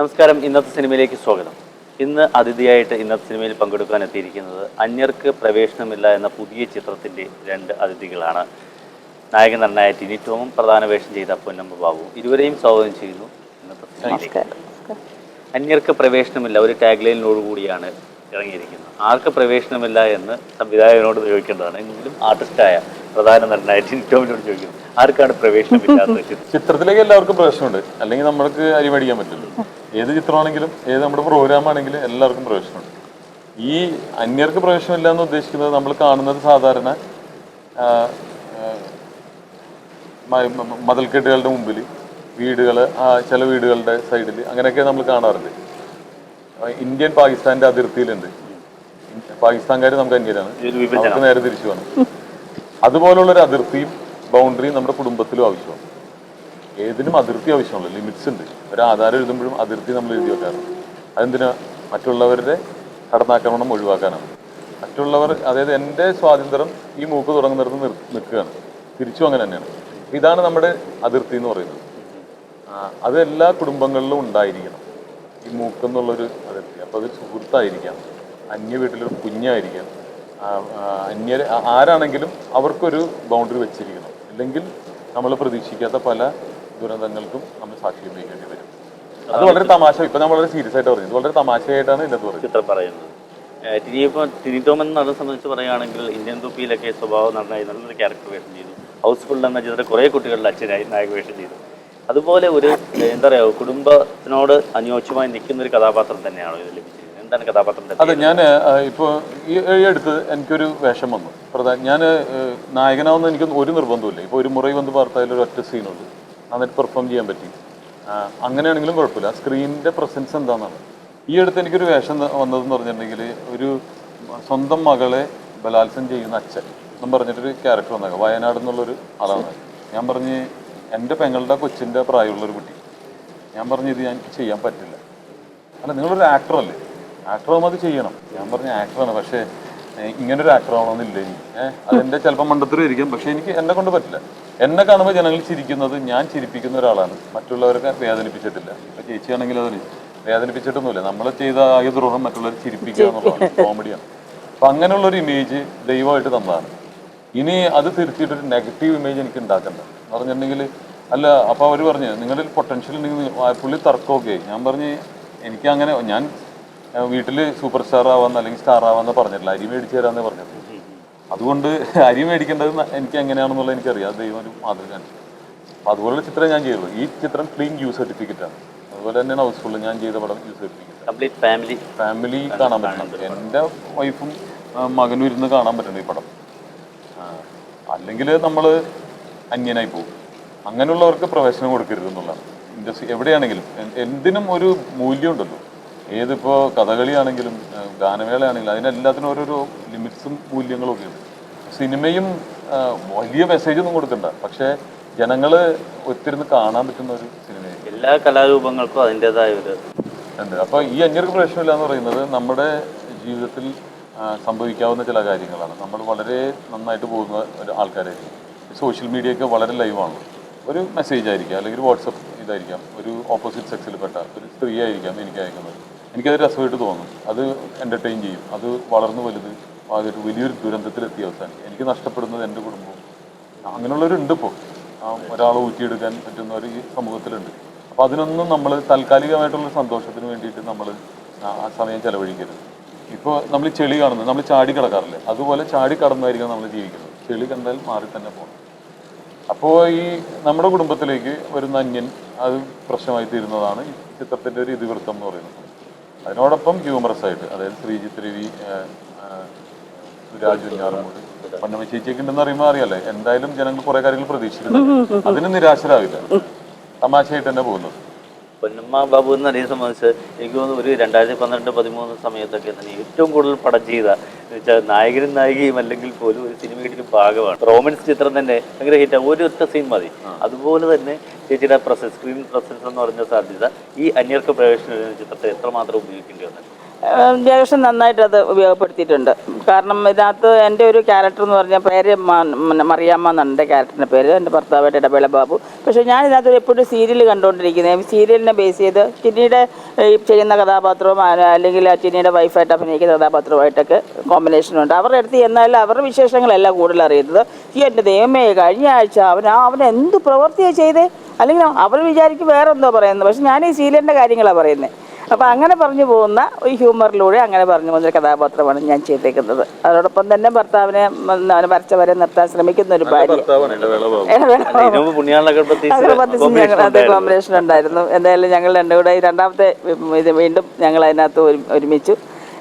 നമസ്കാരം. ഇന്നത്തെ സിനിമയിലേക്ക് സ്വാഗതം. ഇന്ന് അതിഥിയായിട്ട് ഇന്നത്തെ സിനിമയിൽ പങ്കെടുക്കാൻ എത്തിയിരിക്കുന്നത് അന്യർക്ക് പ്രവേശനമില്ല എന്ന പുതിയ ചിത്രത്തിന്റെ രണ്ട് അതിഥികളാണ്. നായകൻ നടനായ ടിനി ടോമും പ്രധാന വേഷം ചെയ്ത പൊന്നമ്മ ബാബുവും ഇരുവരെയും സ്വാഗതം ചെയ്യുന്നു ഇന്നത്തെ സിനിമയിലേക്ക്. അന്യർക്ക് പ്രവേശനമില്ല ഒരു ടാഗ്ലൈനിനോട് കൂടിയാണ് ഇറങ്ങിയിരിക്കുന്നത്. ആർക്ക് പ്രവേശനമില്ല എന്ന് സംവിധായകനോട് ചോദിക്കേണ്ടതാണ്. എങ്കിലും ആർട്ടിസ്റ്റായ പ്രധാന നടനായ ടിനി ടോമിനോട് ചോദിക്കുന്നു. ആർക്കാണ് പ്രവേശനം ചിത്രം ചിത്രത്തിലേക്ക് എല്ലാവർക്കും പ്രവേശനമുണ്ട്. അല്ലെങ്കിൽ നമ്മൾക്ക് അരി മേടിക്കാൻ പറ്റില്ല ഏത് ചിത്രമാണെങ്കിലും ഏത് നമ്മുടെ പ്രോഗ്രാം ആണെങ്കിലും എല്ലാവർക്കും പ്രവേശനമുണ്ട്. ഈ അന്യർക്ക് പ്രവേശനമില്ല എന്ന് ഉദ്ദേശിക്കുന്നത് നമ്മൾ കാണുന്നത് സാധാരണ മതൽക്കെട്ടുകളുടെ മുമ്പിൽ വീടുകൾ ചില വീടുകളുടെ സൈഡിൽ അങ്ങനെയൊക്കെ നമ്മൾ കാണാറുണ്ട്. ഇന്ത്യൻ പാകിസ്ഥാന്റെ അതിർത്തിയിലുണ്ട്. പാകിസ്ഥാൻകാർ നമുക്ക് അന്യരാണ്. അവർക്ക് നേരെ തിരിച്ചു വേണം അതുപോലുള്ള ഒരു അതിർത്തിയും ബൗണ്ടറിയും നമ്മുടെ കുടുംബത്തിലും ആവശ്യമാണ്. ഏതിനും അതിർത്തി ആവശ്യമുള്ള ലിമിറ്റ്സ് ഉണ്ട്. ഒരു ആധാരം എഴുതുമ്പോഴും അതിർത്തി നമ്മൾ എഴുതി വെക്കാറുണ്ട്. അതെന്തിനാ? മറ്റുള്ളവരുടെ കടന്നാക്രമണം ഒഴിവാക്കാനാണ്. മറ്റുള്ളവർ അതായത് എന്റെ സ്വാതന്ത്ര്യം ഈ മൂക്ക് തുടങ്ങുന്നിടത്ത് നിർ നിൽക്കുകയാണ്. തിരിച്ചും അങ്ങനെ തന്നെയാണ്. ഇതാണ് നമ്മുടെ അതിർത്തി എന്ന് പറയുന്നത്. അത് എല്ലാ കുടുംബങ്ങളിലും ഉണ്ടായിരിക്കണം. ഈ മൂക്കെന്നുള്ളൊരു അതിർത്തി. അപ്പോൾ അത് സുഹൃത്തായിരിക്കാം അന്യ വീട്ടിലൊരു കുഞ്ഞായിരിക്കാം ആ- ആരാണെങ്കിലും അവർക്കൊരു ബൗണ്ടറി വെച്ചിരിക്കണം. അല്ലെങ്കിൽ നമ്മൾ പ്രതീക്ഷിക്കാത്ത പല ദുരന്തങ്ങൾക്കും നമ്മൾ സാക്ഷ്യം വഹിക്കേണ്ടി വരും. അത് വളരെ തമാശ. ഇപ്പൊ നമ്മൾ വളരെ സീരിയസ് ആയിട്ട് പറയുന്നത് വളരെ തമാശയായിട്ടാണ് ഇതിനകത്ത് പറയുന്നത്. ചിത്രം പറയുന്നത്. ഏഹ് തിരിതോമൻ നടനെ സംബന്ധിച്ച് പറയുകയാണെങ്കിൽ ഇന്ത്യൻ തുപ്പിയിലൊക്കെ സ്വഭാവം നന്നായി നല്ലൊരു ക്യാരക്ടർ വേഷം ചെയ്തു. ഹൗസ്ഫുൾ എന്ന ചിത്രത്തിൽ കുറേ കുട്ടികളുടെ അച്ഛനായി നായക വേഷം ചെയ്തു. അതുപോലെ ഒരു എന്താ പറയുക കുടുംബത്തിനോട് അനുയോജ്യമായി നിൽക്കുന്ന ഒരു കഥാപാത്രം തന്നെയാണോ ഇത് ലഭിച്ചിരിക്കുന്നത് എന്താണ് കഥാപാത്രത്തിന്റെ അതെ ഞാൻ ഇപ്പോൾ ഈ അടുത്ത് എനിക്കൊരു വേഷം വന്നു. പ്രധാന ഞാൻ നായകനാവുന്ന എനിക്ക് ഒരു നിർബന്ധമില്ല ഇപ്പോൾ ഒരു മുറി വന്ന് വാർത്തയിൽ ഒരു ഒറ്റ സീനുണ്ട് നന്നായിട്ട് പെർഫോം ചെയ്യാൻ പറ്റി. അങ്ങനെയാണെങ്കിലും കുഴപ്പമില്ല. സ്ക്രീനിന്റെ പ്രസൻസ് എന്താണെന്നാണ്. ഈ അടുത്ത് എനിക്കൊരു വേഷം വന്നതെന്ന് പറഞ്ഞിട്ടുണ്ടെങ്കിൽ ഒരു സ്വന്തം മകളെ ബലാത്സം ചെയ്യുന്ന അച്ഛൻ എന്നും പറഞ്ഞിട്ടൊരു ക്യാരക്ടർ വന്നേക്കാം. വയനാട് എന്നുള്ളൊരു ആളാണ്. ഞാൻ പറഞ്ഞ് എന്റെ പെങ്ങളുടെ കൊച്ചിന്റെ പ്രായമുള്ളൊരു കുട്ടി. ഞാൻ പറഞ്ഞു ഇത് ഞാൻ ചെയ്യാൻ പറ്റില്ല. അല്ല നിങ്ങളൊരു ആക്ടറല്ലേ ആകുമ്പോൾ അത് ചെയ്യണം. ഞാൻ പറഞ്ഞ ആക്ടറാണ് പക്ഷേ ഇങ്ങനെ ഇങ്ങനൊരു ആക്ടറാവണമെന്നില്ല ഇനി. ഏഹ് അതെന്റെ ചിലപ്പോൾ മണ്ടത്തരം ഇരിക്കും പക്ഷേ എനിക്ക് എന്നെ കൊണ്ട് പറ്റില്ല. എന്നെ കാണുമ്പോൾ ജനങ്ങൾ ചിരിക്കുന്നത് ഞാൻ ചിരിപ്പിക്കുന്ന ഒരാളാണ്. മറ്റുള്ളവരൊക്കെ വേദനിപ്പിച്ചിട്ടില്ല. ഇപ്പൊ ചേച്ചിയാണെങ്കിൽ അതിന് വേദനിപ്പിച്ചിട്ടൊന്നുമില്ല. നമ്മൾ ചെയ്ത ആയ ദ്രോഹം മറ്റുള്ളവർ ചിരിപ്പിക്കുക എന്നുള്ളതാണ് കോമഡിയാണ്. അപ്പൊ അങ്ങനെയുള്ള ഒരു ഇമേജ് ദൈവമായിട്ട് തന്നതാണ്. ഇനി അത് തിരുത്തിയിട്ടൊരു നെഗറ്റീവ് ഇമേജ് എനിക്ക് ഉണ്ടാക്കണ്ട. എന്ന് പറഞ്ഞിട്ടുണ്ടെങ്കിൽ അല്ല അപ്പൊ അവർ പറഞ്ഞു നിങ്ങളിൽ പൊട്ടൻഷ്യൽ ഉണ്ടെങ്കിൽ പുള്ളി തർക്കമൊക്കെ ഞാൻ പറഞ്ഞ് എനിക്ക് അങ്ങനെ ഞാൻ വീട്ടിൽ സൂപ്പർ സ്റ്റാർ ആവാന്ന് അല്ലെങ്കിൽ സ്റ്റാർ ആവാന്ന് പറഞ്ഞിട്ടില്ല. അരി മേടിച്ചു തരാന്ന് പറഞ്ഞിട്ടുള്ളൂ. അതുകൊണ്ട് അരി മേടിക്കേണ്ടത് എനിക്ക് എങ്ങനെയാണെന്നുള്ളത് എനിക്കറിയാം. ദൈവം ഒരു മാതൃകയാണ് അപ്പൊ അതുപോലുള്ള ചിത്രം ഞാൻ ചെയ്യുള്ളൂ. ഈ ചിത്രം ക്ലീൻ യു സർട്ടിഫിക്കറ്റ് ആണ്. അതുപോലെ തന്നെയാണ് ഹൗസ്ഫുൾ ഞാൻ ചെയ്ത പടം U certificate complete family family കാണാൻ പറ്റുന്നുണ്ട് എന്റെ വൈഫും മകനും ഇരുന്ന് കാണാൻ പറ്റുന്നുണ്ട് ഈ പടം. അല്ലെങ്കിൽ നമ്മൾ അന്യനായി പോകും. അങ്ങനെയുള്ളവർക്ക് പ്രവേശനം കൊടുക്കരുത് എന്നുള്ളതാണ്. ഇൻഡസ്ട്രി എവിടെയാണെങ്കിലും എന്തിനും ഒരു മൂല്യമുണ്ടല്ലോ. ഏതിപ്പോൾ കഥകളിയാണെങ്കിലും ഗാനമേളയാണെങ്കിലും അതിനെല്ലാത്തിനും ഓരോരോ ലിമിറ്റ്സും മൂല്യങ്ങളും ഒക്കെ ഉണ്ട്. സിനിമയും വലിയ മെസ്സേജ് ഒന്നും കൊടുക്കണ്ട. പക്ഷേ ജനങ്ങൾ ഒത്തിരുന്ന് കാണാൻ പറ്റുന്ന ഒരു സിനിമ എല്ലാ കലാരൂപങ്ങൾക്കും അതിന്റെതായ ഒരു ഉണ്ട്. അപ്പോൾ ഈ അഞ്ഞൂറ് പ്രശ്നമില്ല എന്ന് പറയുന്നത് നമ്മുടെ ജീവിതത്തിൽ സംഭവിക്കാവുന്ന ചില കാര്യങ്ങളാണ്. നമ്മൾ വളരെ നന്നായിട്ട് പോകുന്ന ഒരു ആൾക്കാരായിരിക്കും. സോഷ്യൽ മീഡിയ ഒക്കെ വളരെ ലൈവാണ് ഒരു മെസ്സേജ് ആയിരിക്കാം അല്ലെങ്കിൽ ഒരു വാട്സപ്പ് ഇതായിരിക്കാം. ഒരു ഓപ്പോസിറ്റ് സെക്സിൽപ്പെട്ട ഒരു സ്ത്രീ ആയിരിക്കാം എനിക്ക് അയക്കുന്നത്. എനിക്കത് രസമായിട്ട് തോന്നും. അത് എന്റർടൈൻ ചെയ്യും. അത് വളർന്നു വലുത് അതൊരു വലിയൊരു ദുരന്തത്തിലെത്തിയ അവസാനം. എനിക്ക് നഷ്ടപ്പെടുന്നത് എന്റെ കുടുംബവും. അങ്ങനെയുള്ളവരുണ്ട് ഇപ്പോൾ ഒരാളെ ഊറ്റിയെടുക്കാൻ പറ്റുന്നവർ ഈ സമൂഹത്തിലുണ്ട്. അപ്പോൾ അതിനൊന്നും നമ്മൾ താൽക്കാലികമായിട്ടുള്ള സന്തോഷത്തിന് വേണ്ടിയിട്ട് നമ്മൾ ആ സമയം ചെലവഴിക്കരുത്. ഇപ്പോൾ നമ്മൾ ചെളി കാണുന്നത് നമ്മൾ ചാടി കിടക്കാറില്ലേ? അതുപോലെ ചാടി കടന്നായിരിക്കണം നമ്മൾ ജീവിക്കുന്നത്. ചെളി കണ്ടാൽ മാറി തന്നെ പോകണം അപ്പോൾ ഈ നമ്മുടെ കുടുംബത്തിലേക്ക് വരുന്ന അന്യൻ അത് പ്രശ്നമായി തീരുന്നതാണ് ഈ ചിത്രത്തിന്റെ ഒരു ഇതിവൃത്തം എന്ന് പറയുന്നത്. അതിനോടൊപ്പം ഹ്യൂമറസ് ആയിട്ട് അതായത് ശ്രീജിത്ത് രവി സുരാജ് വെഞ്ഞാറമൂട് പൊന്നമ്മ ചേച്ചിയൊക്കെ ഉണ്ടെന്ന് അറിയുമ്പോൾ അറിയാലേ എന്തായാലും ജനങ്ങൾ കുറെ കാര്യങ്ങൾ പ്രതീക്ഷിക്കുന്നു അതിന് നിരാശരാവില്ല. തമാശയായിട്ട് തന്നെ പോകുന്നത് പൊന്നമ്മ ബാബു എന്ന നടിയെ സംബന്ധിച്ച് എനിക്ക് തോന്നുന്നു ഒരു രണ്ടായിരത്തി പന്ത്രണ്ട് പതിമൂന്ന് സമയത്തൊക്കെ തന്നെ ഏറ്റവും കൂടുതൽ പടം ചെയ്ത എന്ന് വെച്ചാൽ നായകനും നായികയും അല്ലെങ്കിൽ പോലും ഒരു സിനിമയുടെ ഒരു ഭാഗമാണ്. റോമൻസ് ചിത്രം തന്നെ ഭയങ്കര ഹിറ്റ് ഒരു ഒറ്റ സീൻ മതി. അതുപോലെ തന്നെ ചേച്ചിയുടെ പ്രസൻസ് സ്ക്രീൻ പ്രസൻസ് എന്ന് പറഞ്ഞ സാധ്യത ഈ അന്യർക്ക് പ്രവേശനം ചിത്രത്തെ എത്രമാത്രം ഉപയോഗിക്കേണ്ടി വന്നത് ജയകൃഷ്ണൻ നന്നായിട്ട് അത് ഉപയോഗപ്പെടുത്തിയിട്ടുണ്ട്. കാരണം ഇതിനകത്ത് എന്റെ ഒരു ക്യാരക്ടർ എന്ന് പറഞ്ഞാൽ പേര് മറിയാമ്മ എന്നാണ് എന്റെ ക്യാരക്ടറിന്റെ പേര്. എന്റെ ഭർത്താവായിട്ട് ഇടവേള ബാബു. പക്ഷേ ഞാൻ ഇതിനകത്ത് എപ്പോഴും സീരിയൽ കണ്ടുകൊണ്ടിരിക്കുന്നത്. സീരിയലിനെ ബേസ് ചെയ്ത് ചിന്നിയുടെ ചെയ്യുന്ന കഥാപാത്രവും അല്ലെങ്കിൽ ആ ടിനിയുടെ വൈഫായിട്ട് അഭിനയിക്കുന്ന കഥാപാത്രവുമായിട്ടൊക്കെ കോമ്പിനേഷനുണ്ട് അവരുടെ അടുത്ത് എന്നാലും അവരുടെ വിശേഷങ്ങളല്ല കൂടുതൽ അറിയുന്നത് ഈ എന്റെ ദൈവമേ കഴിഞ്ഞ ആഴ്ച അവൻ അവൻ എന്ത് പ്രവൃത്തിയാണ് ചെയ്തേ? അല്ലെങ്കിൽ അവർ വിചാരിക്കും വേറെ എന്തോ പറയുന്നത്. പക്ഷെ ഞാൻ ഈ സീരിയലിന്റെ കാര്യങ്ങളാണ് പറയുന്നത് അപ്പോൾ അങ്ങനെ പറഞ്ഞു പോകുന്ന ഒരു ഹ്യൂമറിലൂടെ അങ്ങനെ പറഞ്ഞു പോകുന്ന കഥാപാത്രമാണ് ഞാൻ ചെയ്തേക്കുന്നത്. അതോടൊപ്പം തന്നെ ഭർത്താവിനെ വരച്ച വരെ നിർത്താൻ ശ്രമിക്കുന്ന ഒരു ഭാര്യ. അത് കോമ്പിനേഷൻ ഉണ്ടായിരുന്നു. എന്തായാലും ഞങ്ങൾ രണ്ടും കൂടെ ഈ രണ്ടാമത്തെ ഇത് വീണ്ടും ഞങ്ങൾ അതിനകത്ത് ഒരു- ഒരുമിച്ചു.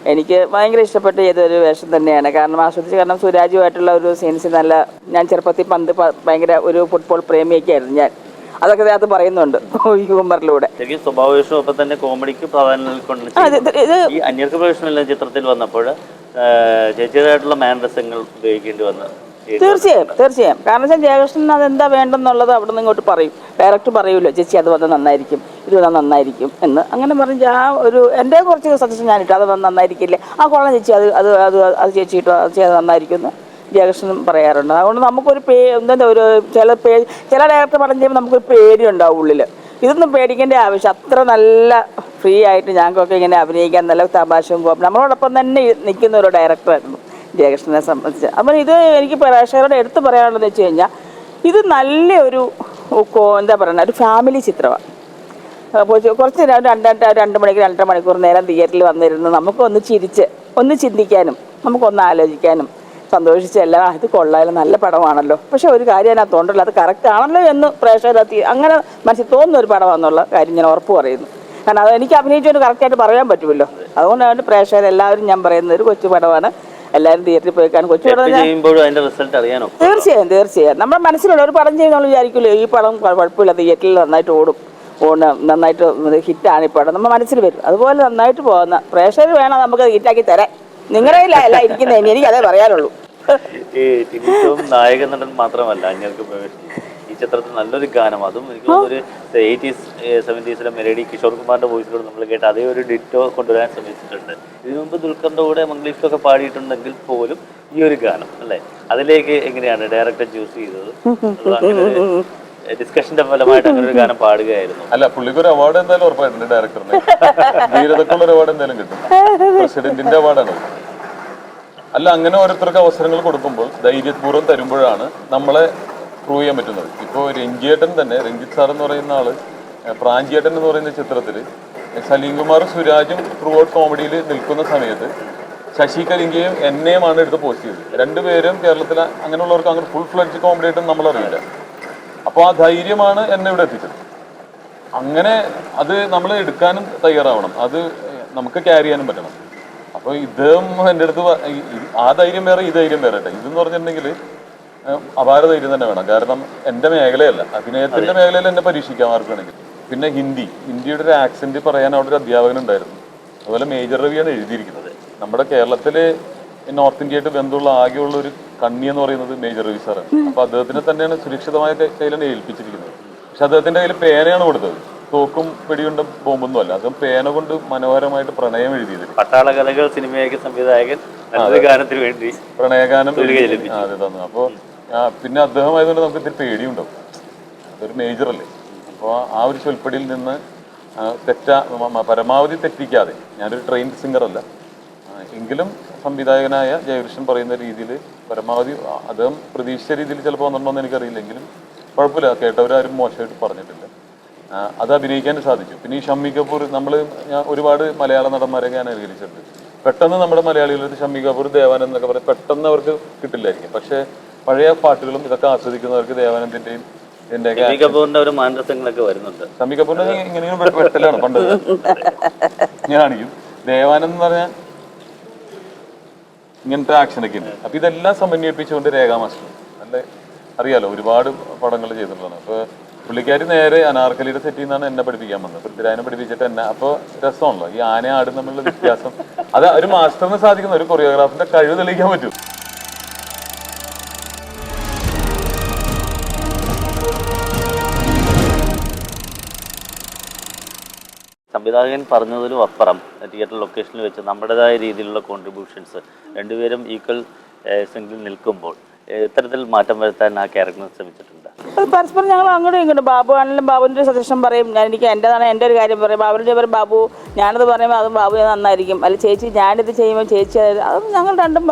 എനിക്ക് ഭയങ്കര ഇഷ്ടപ്പെട്ട ഏതൊരു വേഷം തന്നെയാണ്. കാരണം ആസ്വദിച്ച് കാരണം സുരാജുമായിട്ടുള്ള ഒരു സീൻസ് നല്ല ഞാൻ ചെറുപ്പത്തിൽ പന്ത് ഭയങ്കര ഒരു ഫുട്ബോൾ പ്രേമിയൊക്കെയായിരുന്നു ഞാൻ. അതൊക്കെ അതിനകത്ത് പറയുന്നുണ്ട്. ഹ്യൂമറിലൂടെ. തന്നെ കോമഡിക്ക് പ്രാധാന്യം നൽകിക്കൊണ്ട് ഈ അന്യർക്ക് പ്രവേശനമില്ല ചിത്രത്തിൽ വന്നപ്പോൾ മാനരസങ്ങൾ ഉപയോഗിക്കേണ്ടി തീർച്ചയായും തീർച്ചയായും. കാരണം വെച്ചാൽ ജയകൃഷ്ണൻ അതെന്താ വേണ്ടെന്നുള്ളത് അവിടെ നിന്ന് ഇങ്ങോട്ട് പറയും. ഡയറക്റ്റ് പറയുമല്ലോ ചേച്ചി അത് വന്ന് നന്നായിരിക്കും. ഇത് വന്നാൽ നന്നായിരിക്കും. എന്ന് അങ്ങനെ പറഞ്ഞ് ആ ഒരു എന്റെ കുറച്ച് സജഷൻ ഞാനിട്ടു. അത് വന്ന് നന്നായിരിക്കില്ലേ? ആ കൊള്ളാം ചേച്ചി. അത് അത് അത് അത് ചേച്ചി ഇട്ടു. അത് ചെയ്ത് നന്നായിരിക്കും എന്ന്. ജയകൃഷ്ണൻ പറയാറുണ്ട്. അതുകൊണ്ട് നമുക്കൊരു പേ എന്താ ഒരു ചില പേ ചില ഡയറക്ടർ പറഞ്ഞു കഴിയുമ്പോൾ നമുക്കൊരു പേടി ഉണ്ടാവും ഉള്ളിൽ ഇതൊന്നും പേടിക്കേണ്ട ആവശ്യം അത്ര നല്ല ഫ്രീ ആയിട്ട് ഞങ്ങൾക്കൊക്കെ ഇങ്ങനെ അഭിനയിക്കാൻ നല്ല തമാശയും കോപ്പം നമ്മളോടൊപ്പം തന്നെ നിൽക്കുന്ന ഒരു ഡയറക്ടറായിരുന്നു ജയകൃഷ്ണനെ സംബന്ധിച്ച്. അപ്പം ഇത് എനിക്ക് പ്രേക്ഷകരോട് എടുത്തു പറയാനുള്ളതെന്ന് വെച്ച് കഴിഞ്ഞാൽ ഇത് നല്ലൊരു എന്താ പറയുക ഒരു ഫാമിലി ചിത്രമാണ് കുറച്ച് നേരം രണ്ട് രണ്ട് രണ്ട് മണിക്കൂർ രണ്ടര മണിക്കൂർ നേരം തിയേറ്ററിൽ വന്നിരുന്ന് നമുക്കൊന്ന് ചിരിച്ച് ഒന്ന് ചിന്തിക്കാനും നമുക്കൊന്ന് ആലോചിക്കാനും സന്തോഷിച്ചല്ല എല്ലാ ഇത് കൊള്ളായാലും നല്ല പടമാണല്ലോ. പക്ഷെ ഒരു കാര്യം അതിനകത്ത് ഉണ്ടല്ലോ അത് കറക്റ്റ് ആണല്ലോ എന്ന് പ്രേക്ഷകരത്തി അങ്ങനെ മനസ്സിൽ തോന്നുന്ന ഒരു പടമാണെന്നുള്ള കാര്യം ഞാൻ ഉറപ്പ് പറയുന്നു. കാരണം അത് എനിക്ക് അഭിനയിച്ചൊരു കറക്റ്റായിട്ട് പറയാൻ പറ്റുമല്ലോ. അതുകൊണ്ടാണ് പ്രേക്ഷകരെല്ലാവരും ഞാൻ പറയുന്ന ഒരു കൊച്ചു പടമാണ്. എല്ലാവരും തിയേറ്ററിൽ പോയി കാണും. കൊച്ചു പടം തീർച്ചയായും തീർച്ചയായും. നമ്മുടെ മനസ്സിലുള്ള ഒരു പടം ചെയ്യുന്ന നമ്മൾ വിചാരിക്കില്ലോ ഈ പടം കുഴ- കുഴപ്പമില്ല തിയേറ്ററിൽ നന്നായിട്ട് ഓടും. ഓണ് നന്നായിട്ട് ഹിറ്റാണ് ഈ പടം. നമ്മുടെ മനസ്സിൽ വരും. അതുപോലെ നന്നായിട്ട് പോകുന്ന പ്രേക്ഷകർ വേണം നമുക്ക് ഹിറ്റാക്കി തരാൻ. നിങ്ങളുടെ കയ്യിലല്ല ഇരിക്കുന്നത് എനിക്ക് അതേ പറയാനുള്ളൂ. ഈ നായക നടൻ മാത്രമല്ല അന്യർക്ക് ഈ ചിത്രത്തിൽ നല്ലൊരു ഗാനം. അതും എനിക്ക് ഒരു എയ്റ്റീസ് സെവന്റീസിലെ മെലഡി കിഷോർ കുമാറിന്റെ വോയിസിലൂടെ നമ്മൾ കേട്ട അതേ ഒരു ഡിറ്റോ കൊണ്ടുവരാൻ ശ്രമിച്ചിട്ടുണ്ട്. ഇതിനു മുമ്പ് ദുൽഖറിന്റെ കൂടെ മംഗ്ലീഷിലൊക്കെ പാടിയിട്ടുണ്ടെങ്കിൽ പോലും ഈ ഒരു ഗാനം അല്ലേ? അതിലേക്ക് എങ്ങനെയാണ് ഡയറക്ടർ ചൂസ് ചെയ്തത്? ഡിസ്കഷന്റെ ഫലമായിട്ട് അങ്ങനെ ഒരു ഗാനം പാടുകയായിരുന്നു. അല്ല പുള്ളിക്ക് ഒരു അവാർഡ് എന്തായാലും ഉറപ്പായിട്ടുണ്ട് ഡയറക്ടറിന് ധീരതക്കുള്ള ഒരു അവാർഡ് എന്തായാലും കിട്ടും. പ്രസിഡന്റിന്റെ അവാർഡാണ് അല്ല അങ്ങനെ ഓരോരുത്തർക്ക് അവസരങ്ങൾ കൊടുക്കുമ്പോൾ ധൈര്യപൂർവം തരുമ്പോഴാണ് നമ്മളെ പ്രൂവ് ചെയ്യാൻ പറ്റുന്നത്. ഇപ്പോൾ രഞ്ജിയേട്ടൻ തന്നെ രഞ്ജിത്ത് സാർ എന്ന് പറയുന്ന ആൾ പ്രാഞ്ചിയേട്ടൻ എന്ന് പറയുന്ന ചിത്രത്തിൽ സലീം കുമാർ സുരാജും ത്രൂ ഔട്ട് കോമഡിയിൽ നിൽക്കുന്ന സമയത്ത് ശശി കലിംഗയും എന്നെയുമാണ് എടുത്ത് പോസ്റ്റ് ചെയ്തത്. രണ്ടുപേരും കേരളത്തിലെ അങ്ങനെയുള്ളവർക്ക് അങ്ങനെ ഫുൾ ഫ്ലഡ്ജ് കോമഡി ആയിട്ടും നമ്മൾ അറിയില്ല അപ്പോൾ ആ ധൈര്യമാണ് എന്നെ ഇവിടെ എത്തിച്ചത്. അങ്ങനെ അത് നമ്മൾ എടുക്കാനും തയ്യാറാവണം. അത് നമുക്ക് ക്യാരി ചെയ്യാനും പറ്റണം. അപ്പോൾ ഇദ്ദേഹം എന്റെ അടുത്ത് ആ ധൈര്യം വേറെ ഈ ധൈര്യം വേറെ കേട്ടോ. ഇതെന്ന് പറഞ്ഞിട്ടുണ്ടെങ്കിൽ അപാര ധൈര്യം തന്നെ വേണം. കാരണം എന്റെ മേഖലയല്ല അഭിനയത്തിന്റെ മേഖലയിൽ എന്നെ പരീക്ഷിക്കാം ആർക്ക് വേണമെങ്കിൽ പിന്നെ ഹിന്ദി. ഹിന്ദിയുടെ ഒരു ആക്സെന്റ് പറയാൻ അവിടെ ഒരു അധ്യാപകൻ ഉണ്ടായിരുന്നു. അതുപോലെ മേജർ രവിയാണ് എഴുതിയിരിക്കുന്നത്. നമ്മുടെ കേരളത്തിൽ നോർത്ത് ഇന്ത്യയായിട്ട് ബന്ധമുള്ള ആകെയുള്ള ഒരു കണ്ണി എന്ന് പറയുന്നത് മേജർ രവി സാറാണ് അപ്പൊ അദ്ദേഹത്തിനെ തന്നെയാണ് സുരക്ഷിതമായ കയ്യിലാണ് ഏൽപ്പിച്ചിരിക്കുന്നത്. പക്ഷെ അദ്ദേഹത്തിന്റെ കയ്യിൽ പേനയാണ് കൊടുത്തത്. തോക്കും പിടികൊണ്ട് ബോംബൊന്നും അല്ല. അദ്ദേഹം പേന കൊണ്ട് മനോഹരമായിട്ട് പ്രണയം എഴുതിയത് പട്ടാള കഥകൾ സിനിമയാക്കിയ സംവിധായകൻ ഗാനത്തിന് വേണ്ടി പ്രണയഗാനം അതെ തന്നു. അപ്പോ പിന്നെ അദ്ദേഹം ആയതുകൊണ്ട് നമുക്ക് ഇത്തിരി പേടിയുണ്ടാവും. അതൊരു മേജർ അല്ലേ? അപ്പോൾ ആ ഒരു ചൊൽപ്പടിയിൽ നിന്ന് തെറ്റ പരമാവധി തെറ്റിക്കാതെ. ഞാനൊരു ട്രെയിൻ സിംഗർ അല്ല. എങ്കിലും സംവിധായകനായ ജയകൃഷ്ണൻ പറയുന്ന രീതിയിൽ പരമാവധി അദ്ദേഹം പ്രതീക്ഷിച്ച രീതിയിൽ ചിലപ്പോൾ വന്നിട്ടുണ്ടോന്ന് എനിക്കറിയില്ലെങ്കിലും കുഴപ്പമില്ല. കേട്ടവരാരും മോശമായിട്ട് പറഞ്ഞിട്ടില്ല. അത് അഭിനയിക്കാൻ സാധിച്ചു. പിന്നെ ഈ ഷമ്മി കപൂർ നമ്മൾ ഞാൻ ഒരുപാട് മലയാള നടന്മാരെ ഞാൻ അനുകരിച്ചിട്ടുണ്ട്. പെട്ടെന്ന് നമ്മുടെ മലയാളികളിൽ ഷമ്മി കപൂർ ദേവാനന്ദ് എന്നൊക്കെ പറയും പെട്ടെന്ന് അവർക്ക് കിട്ടില്ലായിരിക്കും. പക്ഷേ പഴയ പാട്ടുകളും ഇതൊക്കെ ആസ്വദിക്കുന്നവർക്ക് ദേവാനന്ദിന്റെയും ഇതിന്റെയൊക്കെ ഷമി കപൂറിന്റെ ഒരു വരുന്നുണ്ട്. ഷമ്മി കപൂറിന്റെ ഇങ്ങനെ വെട്ടലാണ് പണ്ട് ഞാൻ കാണിക്കും ദേവാനന്ദ് എന്ന് പറഞ്ഞാൽ ഇങ്ങനത്തെ ആക്ഷനൊക്കെ ഉണ്ട്. അപ്പൊ ഇതെല്ലാം സമന്വയിപ്പിച്ചുകൊണ്ട് രേഖാ മാസ്റ്റർ. നല്ല അറിയാലോ ഒരുപാട് പടങ്ങൾ ചെയ്തിട്ടുള്ളതാണ് അപ്പൊ പുള്ളിക്കാരി നേരെ അനാർക്കലിയുടെ സെറ്റിൽ നിന്നാണ് എന്നെ പഠിപ്പിക്കാൻ വന്നത്. പൃഥ്വിരാജിനെ പഠിപ്പിച്ചിട്ട് എന്നെ അപ്പോൾ രസമാണല്ലോ. ഈ ആന ആടും തമ്മിലുള്ള വ്യത്യാസം. അത് ഒരു മാസ്റ്ററിന് സാധിക്കുന്ന ഒരു കൊറിയോഗ്രാഫിന്റെ കഴിവ് തെളിയിക്കാൻ പറ്റും. സംവിധായകൻ പറഞ്ഞതിലും അപ്പുറം തിയേറ്റർ ലൊക്കേഷനിൽ വെച്ച് നമ്മുടേതായ രീതിയിലുള്ള കോൺട്രിബ്യൂഷൻസ് രണ്ടുപേരും ഈക്വൽ സിംഗിൾ നിൽക്കുമ്പോൾ ഇത്തരത്തിൽ മാറ്റം വരുത്താൻ ആ ക്യാരക്ടറിന് ശ്രമിച്ചിട്ടുണ്ട്. പരസ്പരം ഞങ്ങൾ അങ്ങോട്ടും ഇങ്ങോട്ടും ബാബു ആണെങ്കിലും ബാബുവിന്റെ സജഷൻ പറയും ഞാൻ എനിക്ക് എന്റെതാണ് എന്റെ ഒരു കാര്യം പറയും. ബാബുവിന്റെ പറയും ബാബു ഞാനത് പറയുമ്പോൾ അതും ബാബു നന്നായിരിക്കും. അല്ല ചേച്ചി ഞാനിത് ചെയ്യുമ്പോൾ ചേച്ചി അത് ഞങ്ങൾ രണ്ടും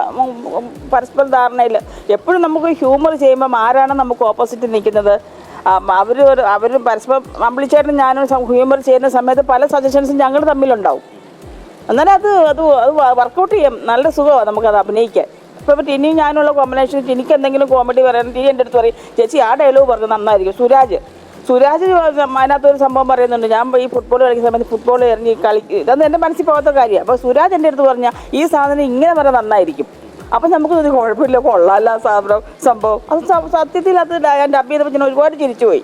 പരസ്പര ധാരണയിൽ എപ്പോഴും നമുക്ക് ഹ്യൂമർ ചെയ്യുമ്പം ആരാണ് നമുക്ക് ഓപ്പോസിറ്റ് നിൽക്കുന്നത്? അവർ അവർ പരസ്പരം അമ്പിളിച്ചേട്ടനും ഞാനും ഹ്യൂമർ ചെയ്യുന്ന സമയത്ത് പല സജഷൻസും ഞങ്ങൾ തമ്മിലുണ്ടാവും. എന്നാലും അത് അത് അത് വർക്കൗട്ട് ചെയ്യാം. നല്ല സുഖമാണ് നമുക്കത് അഭിനയിക്കാൻ. ഇപ്പോൾ ടിനിയും ഞാനുള്ള കോമ്പിനേഷൻ ടിനിക്ക് എന്തെങ്കിലും കോമഡി പറയാൻ ടിനി എന്റെ അടുത്ത് പറയും ചേച്ചി ആ ഡയലോഗ് പറഞ്ഞു നന്നായിരിക്കും. സുരാജ് സുരാജ് അതിനകത്തൊരു സംഭവം പറയുന്നുണ്ട്. ഞാൻ ഈ ഫുട്ബോൾ കളിക്കുന്ന സമയത്ത് ഫുട്ബോൾ എറിഞ്ഞ് കളി ഇതൊന്നും എന്റെ മനസ്സിൽ പോകാത്ത കാര്യമാണ്. അപ്പോൾ സുരാജ് എന്റെ അടുത്ത് പറഞ്ഞാൽ ഈ സാധനം ഇങ്ങനെ പറയാൻ നന്നായിരിക്കും. അപ്പം നമുക്ക് ഇത് കുഴപ്പമില്ല കൊള്ളാമല്ല സാധനം സംഭവം. അത് സത്യത്തിൽ അത് ഞാൻ അബ്ബിയെ ചെയ്തപ്പോൾ ഞാൻ ഒരുപാട് ചിരിച്ചു പോയി.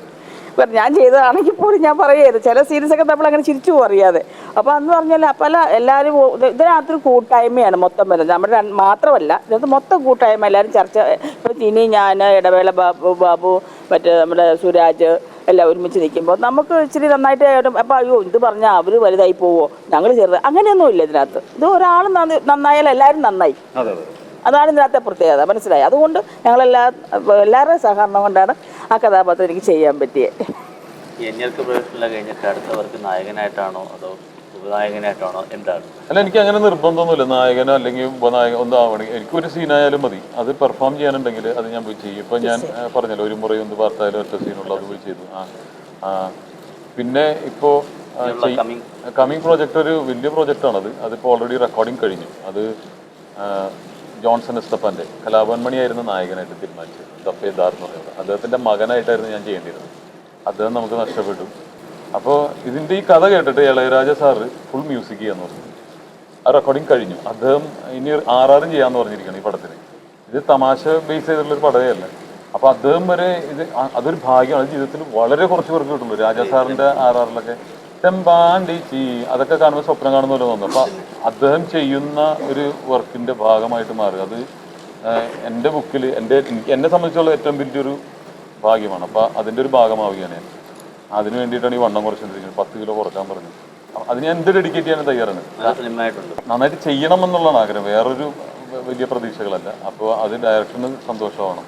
ഇപ്പം ഞാൻ ചെയ്തതാണെങ്കിൽ പോലും ഞാൻ പറയരുത് ചില സീരീസൊക്കെ നമ്മൾ അങ്ങനെ ചിരിച്ചു അറിയാതെ. അപ്പോൾ അന്ന് പറഞ്ഞാൽ പല എല്ലാവരും ഇതിനകത്തൊരു കൂട്ടായ്മയാണ് മൊത്തം വരുന്നത്. നമ്മുടെ മാത്രമല്ല ഇതിനകത്ത് മൊത്തം കൂട്ടായ്മ എല്ലാവരും ചർച്ച ഇപ്പോൾ തിനി ഞാൻ ഇടവേള ബാബു ബാബു മറ്റേ നമ്മുടെ സുരാജ് എല്ലാം ഒരുമിച്ച് നിൽക്കുമ്പോൾ നമുക്ക് ഇച്ചിരി നന്നായിട്ട് അപ്പോൾ അയ്യോ ഇത് പറഞ്ഞാൽ അവർ വലുതായി പോവോ? ഞങ്ങൾ ചെറുത് അങ്ങനെയൊന്നുമില്ല ഇതിനകത്ത്. ഇത് ഒരാൾ നന്ന- നന്നായാൽ എല്ലാവരും നന്നായി. അതാണ് ഇതിനകത്തെ പ്രത്യേകത മനസ്സിലായി? അതുകൊണ്ട് ഞങ്ങളെല്ലാ എല്ലാവരുടെയും സഹകരണം കൊണ്ടാണ് ആ കഥാപാത്രം എനിക്ക് ചെയ്യാൻ പറ്റിയത് കഴിഞ്ഞിട്ട് അടുത്തവർക്ക് നായകനായിട്ടാണോ അതോ ഉപനായകനായിട്ടാണോ എന്താണ്? അല്ല എനിക്ക് അങ്ങനെ നിർബന്ധമൊന്നുമില്ല. നായകനോ അല്ലെങ്കിൽ ഉപനായകൻ ഒന്നും ആവണമെങ്കിൽ എനിക്ക് ഒരു സീനായാലും മതി. അത് പെർഫോം ചെയ്യാനുണ്ടെങ്കിൽ അത് ഞാൻ പോയി ചെയ്യും. ഇപ്പൊ ഞാൻ പറഞ്ഞല്ലോ ഒരു മുറി ഒന്ന് വാർത്തയിലും ഒറ്റ സീനുള്ള അത് പോയി ചെയ്തു. ആ ആ. പിന്നെ ഇപ്പോ കമ്മിങ് പ്രോജക്റ്റ് ഒരു വലിയ പ്രോജക്റ്റാണത് അതിപ്പോൾ ഓൾറെഡി റെക്കോർഡിങ് കഴിഞ്ഞു. അത് ജോൺസൺ എസ്തപ്പന്റെ കലാഭവൻ മണിയായിരുന്നു നായകനായിട്ട് തീരുമാനിച്ചത്. ദഫേദാർ എന്ന് പറയുന്നത്. അദ്ദേഹത്തിന്റെ മകനായിട്ടായിരുന്നു ഞാൻ ചെയ്യേണ്ടിയിരുന്നത്. അദ്ദേഹം നമുക്ക് നഷ്ടപ്പെട്ടു. അപ്പോൾ ഇതിന്റെ ഈ കഥ കേട്ടിട്ട് ഇളയരാജ സാറ് ഫുൾ മ്യൂസിക് ചെയ്യാന്ന്. പറഞ്ഞു ആ റെക്കോർഡിങ് കഴിഞ്ഞു. അദ്ദേഹം ഇനി ആറാറും ചെയ്യാന്ന് പറഞ്ഞിരിക്കുകയാണ് ഈ പടത്തിന് ഇത് തമാശ ബേസ് ചെയ്തിട്ടുള്ളൊരു പടമേ അല്ല അപ്പോൾ അദ്ദേഹം വരെ ഇത് അതൊരു ഭാഗ്യമാണ്. ജീവിതത്തിൽ വളരെ കുറച്ച് പേർക്ക് കിട്ടുള്ളൂ. രാജാ സാറിന്റെ ആറാറിലൊക്കെ ചെമ്പാണ്ടിച്ചി അതൊക്കെ കാണുമ്പോൾ സ്വപ്നം കാണുന്ന പോലെ തോന്നുന്നു അപ്പൊ അദ്ദേഹം ചെയ്യുന്ന ഒരു വർക്കിന്റെ ഭാഗമായിട്ട് മാറുക. അത് എന്റെ ബുക്കിൽ എന്റെ എന്നെ സംബന്ധിച്ചുള്ള ഏറ്റവും വലിയൊരു ഭാഗ്യമാണ്. അപ്പൊ അതിന്റെ ഒരു ഭാഗമാവുകയാണ് ഞാൻ. അതിന് വേണ്ടിയിട്ടാണ് ഈ വണ്ണം കുറച്ചുകൊണ്ടിരിക്കുന്നത് പത്ത് കിലോ കുറയ്ക്കാൻ പറഞ്ഞു. അതിന് അത് ഞാൻ എന്ത് ഡെഡിക്കേറ്റ് ചെയ്യാൻ തയ്യാറാണ് നന്നായിട്ട് ചെയ്യണം എന്നുള്ളതാണ് ആഗ്രഹം. വേറൊരു വലിയ പ്രതീക്ഷകളല്ല. അപ്പോൾ അത് ഡയറക്ഷന് സന്തോഷമാവണം.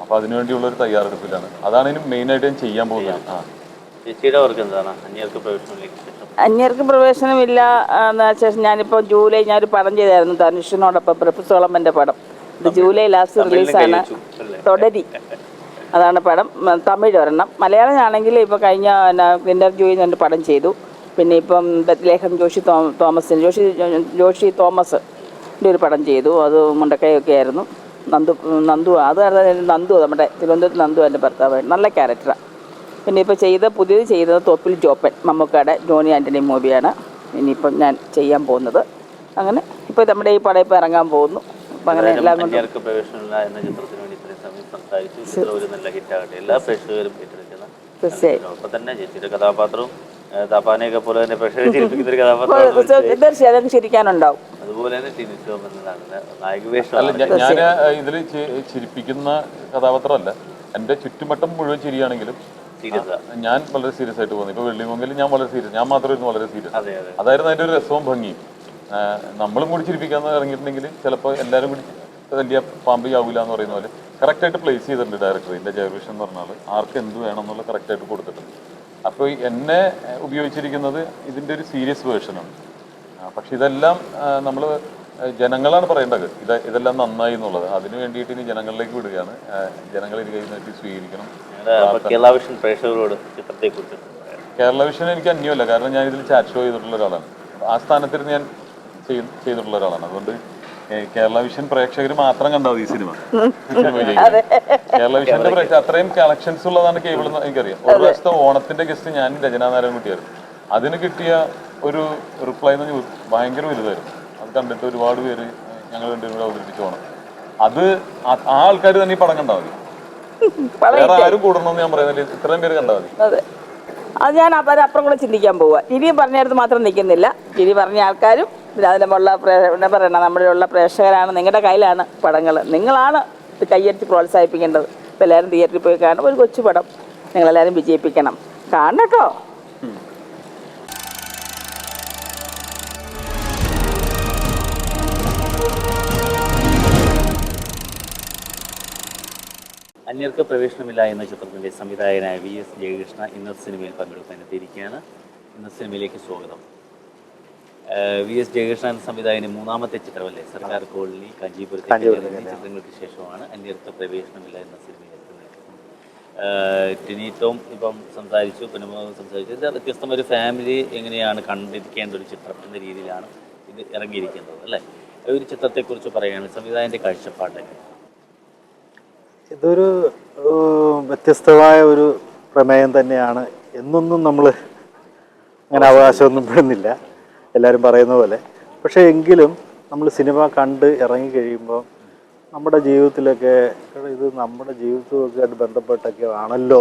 അപ്പോൾ അതിനുവേണ്ടിയുള്ള ഒരു തയ്യാറെടുപ്പിലാണ്. അതാണ് ഇനി മെയിനായിട്ട് ഞാൻ ചെയ്യാൻ പോകുന്നത്. ആ. ചേച്ചിയുടെ വർക്ക് എന്താണ്? അന്യർക്ക് പ്രവേശനമില്ല എന്ന് വെച്ചാൽ ഞാനിപ്പോൾ ജൂലൈ ഞാനൊരു പടം ചെയ്തായിരുന്നു ധനുഷിനോടൊപ്പം പ്രഭു സോളമന്റെ പടം. ഇത് ജൂലൈ ലാസ്റ്റ് റിലീസാണ് തുടരി. അതാണ് പടം. തമിഴ് ഒരെണ്ണം. മലയാളമാണെങ്കിൽ ഇപ്പോൾ കഴിഞ്ഞ ഇന്റർവ്യൂ ഞാൻ പടം ചെയ്തു. പിന്നെ ഇപ്പം ലേഖം ജോഷി തോമസ് തോമസിന് ജോഷി ജോഷി തോമസ് ഒരു പടം ചെയ്തു. അത് മുണ്ടക്കൈയൊക്കെ ആയിരുന്നു. നന്ദു നന്ദു അത് നന്ദു നമ്മുടെ തിരുവനന്തപുരത്ത് നന്ദു എന്റെ ഭർത്താവ് നല്ല ക്യാരക്ടറാണ് പിന്നെ ഇപ്പോൾ ചെയ്ത പുതിയത് ചെയ്തത് തോപ്പിൽ ജോപ്പൻ മമ്മൂക്കയുടെ ജോണി ആന്റണി മൂവിയാണ്. ഇനിയിപ്പം ഞാൻ ചെയ്യാൻ പോകുന്നത്. അങ്ങനെ ഇപ്പോൾ നമ്മുടെ ഈ പടം ഇപ്പോൾ ഇറങ്ങാൻ പോകുന്നു. അപ്പം അങ്ങനെ എല്ലാം കൊണ്ടും അന്യർക്ക് പ്രൊഫഷണൽ എന്ന ചിത്രത്തിന് വേണ്ടി ഇത്രയും സമയം സംസാരിച്ചു. ചിത്രം ഒരു നല്ല ഹിറ്റാകട്ടെ. എല്ലാ പ്രേക്ഷകരും ഏറ്റെടുക്കുന്ന തീർച്ചയായും. തന്നെ ചേച്ചിയുടെ കഥാപാത്രവും താപ്പാനെയൊക്കെ പോലെ തന്നെ പ്രേക്ഷകരെ ചിരിപ്പിക്കുന്ന ഒരു തീർച്ചയായും ചിരിക്കാനുണ്ടാവും. അതുപോലെ തന്നെ എന്നതാണ് ഞാൻ ഇതിൽ ചിരിപ്പിക്കുന്ന കഥാപാത്രമല്ല. എന്റെ ചുറ്റുമട്ടം മുഴുവൻ ചിരിയാണെങ്കിലും സീരിയസ് ഞാൻ വളരെ സീരിയസ് ആയിട്ട് പോകുന്നു. ഇപ്പോൾ വെള്ളിമൊങ്കിൽ ഞാൻ വളരെ സീരിയസ് ഞാൻ മാത്രമായിരുന്നു വളരെ സീരിയസ്. അതെ അതെ. അതായിരുന്നു അതിന്റെ ഒരു രസവും ഭംഗിയും. നമ്മളും കൂടി ചിരിപ്പിക്കാന്ന് ഇറങ്ങിയിട്ടുണ്ടെങ്കിൽ ചിലപ്പോൾ എല്ലാവരും കൂടി വലിയ പാമ്പ് ആവില്ല എന്ന് പറയുന്ന പോലെ കറക്റ്റായിട്ട് പ്ലേസ് ചെയ്തിട്ടുണ്ട് ഡയറക്ടർ എന്റെ ജയകൃഷ്ണൻ എന്ന് പറഞ്ഞാൽ ആർക്ക് എന്ത് വേണം എന്നുള്ള കറക്റ്റായിട്ട് കൊടുത്തിട്ടുണ്ട്. അപ്പോൾ എന്നെ ഉപയോഗിച്ചിരിക്കുന്നത് ഇതിന്റെ ഒരു സീരിയസ് വേർഷനാണ് പക്ഷെ ഇതെല്ലാം നമ്മൾ ജനങ്ങളാണ് പറയേണ്ടത്. ഇത് ഇതെല്ലാം നന്നായി എന്നുള്ളത്. അതിനു വേണ്ടിയിട്ട് ഇനി ജനങ്ങളിലേക്ക് വിടുകയാണ്. ജനങ്ങൾ ഇത് കയ്യിൽ നിന്നിട്ട് സ്വീകരിക്കണം. കേരള വിഷൻ പ്രേക്ഷകരോട് ചിത്രത്തെക്കുറിച്ച് കേരള വിഷൻ എനിക്ക് അന്യമല്ല. കാരണം ഞാൻ ഇതിൽ ചാറ്റ് ഷോ ചെയ്തിട്ടുള്ള ഒരാളാണ്. ആ സ്ഥാനത്തിരുന്ന് ഞാൻ ചെയ്തിട്ടുള്ള ഒരാളാണ്. അതുകൊണ്ട് കേരള വിഷൻ പ്രേക്ഷകർ മാത്രം കണ്ടാൽ മതി ഈ സിനിമ. സിനിമയിലേക്ക്. കേരള വിഷന്റെ പ്രേക്ഷകർ അത്രയും കളക്ഷൻസ് ഉള്ളതാണ് കേബിൾ എന്ന് എനിക്കറിയാം. ഒരു പ്രാവശ്യത്തെ ഓണത്തിന്റെ ഗസ്റ്റ് ഞാൻ രചനാ നാരായണൻ കുട്ടിയായിരുന്നു. അതിന് കിട്ടിയ ഒരു റിപ്ലൈ എന്ന് ഭയങ്കര വലുതായിരുന്നു. കണ്ടിട്ട് ഒരുപാട് പേര് ഞങ്ങൾ രണ്ടുപേരും കൂടെ അവതരിപ്പിച്ചു ഓണം അത് ആ- ആൾക്കാർ തന്നെ ഈ പടം കണ്ടാൽ മതി. വേറെ ആരും കൂടണമെന്ന് ഞാൻ പറയുന്നില്ല. ഇത്രയും പേര് കണ്ടാൽ മതി. അതെ. അത് ഞാൻ അപ്പം അപ്പുറം കൂടെ ചിന്തിക്കാൻ പോവുക ഇനിയും പറഞ്ഞിടത്ത് മാത്രം നിൽക്കുന്നില്ല. ഇനി പറഞ്ഞ ആൾക്കാരും പ്രേ എന്താ പറയണ നമ്മളിലുള്ള പ്രേക്ഷകരാണ് നിങ്ങളുടെ കയ്യിലാണ് പടങ്ങൾ. നിങ്ങളാണ് ഇത് കയ്യടിച്ച് പ്രോത്സാഹിപ്പിക്കേണ്ടത്. ഇപ്പം എല്ലാവരും തിയേറ്ററിൽ പോയി കാണും. ഒരു കൊച്ചു പടം നിങ്ങളെല്ലാവരും വിജയിപ്പിക്കണം. കാണണം അന്യർക്ക് പ്രവേശനമില്ല എന്ന ചിത്രത്തിന്റെ സംവിധായകനായ വി എസ് ജയകൃഷ്ണ ഇന്ന സിനിമയിൽ പങ്കെടുക്കാൻ എത്തിയിരിക്കുകയാണ്. ഇന്ന സിനിമയിലേക്ക് സ്വാഗതം. വി എസ് ജയകൃഷ്ണൻ സംവിധായകന് മൂന്നാമത്തെ ചിത്രമല്ലേ? സർക്കാർ കോളനി കാഞ്ചീപുരത്തെ എന്നീ ചിത്രങ്ങൾക്ക് ശേഷമാണ് അന്യർക്ക് പ്രവേശനമില്ല എന്ന സിനിമയിൽ എത്തുന്നത്. ഏഹ് ടിനി ടോം ഇപ്പം സംസാരിച്ചു പിന്നെ സംസാരിച്ചു. ഇത് വ്യത്യസ്തമായ ഒരു ഫാമിലി എങ്ങനെയാണ് കണ്ടിരിക്കേണ്ട ഒരു ചിത്രം എന്ന രീതിയിലാണ് ഇത് ഇറങ്ങിയിരിക്കുന്നത് അല്ലേ? ഒരു ചിത്രത്തെക്കുറിച്ച് പറയുകയാണ് സംവിധായകന്റെ കാഴ്ചപ്പാട് എങ്ങനെയാണ്? ഇതൊരു വ്യത്യസ്തമായ ഒരു പ്രമേയം തന്നെയാണ്. എന്നൊന്നും നമ്മൾ അങ്ങനെ അവകാശമൊന്നും പെടുന്നില്ല എല്ലാവരും പറയുന്ന പോലെ. പക്ഷേ എങ്കിലും നമ്മൾ സിനിമ കണ്ട് ഇറങ്ങി കഴിയുമ്പോൾ നമ്മുടെ ജീവിതത്തിലൊക്കെ ഇത് നമ്മുടെ ജീവിതവുമൊക്കെ ആയിട്ട് ബന്ധപ്പെട്ടൊക്കെ ആണല്ലോ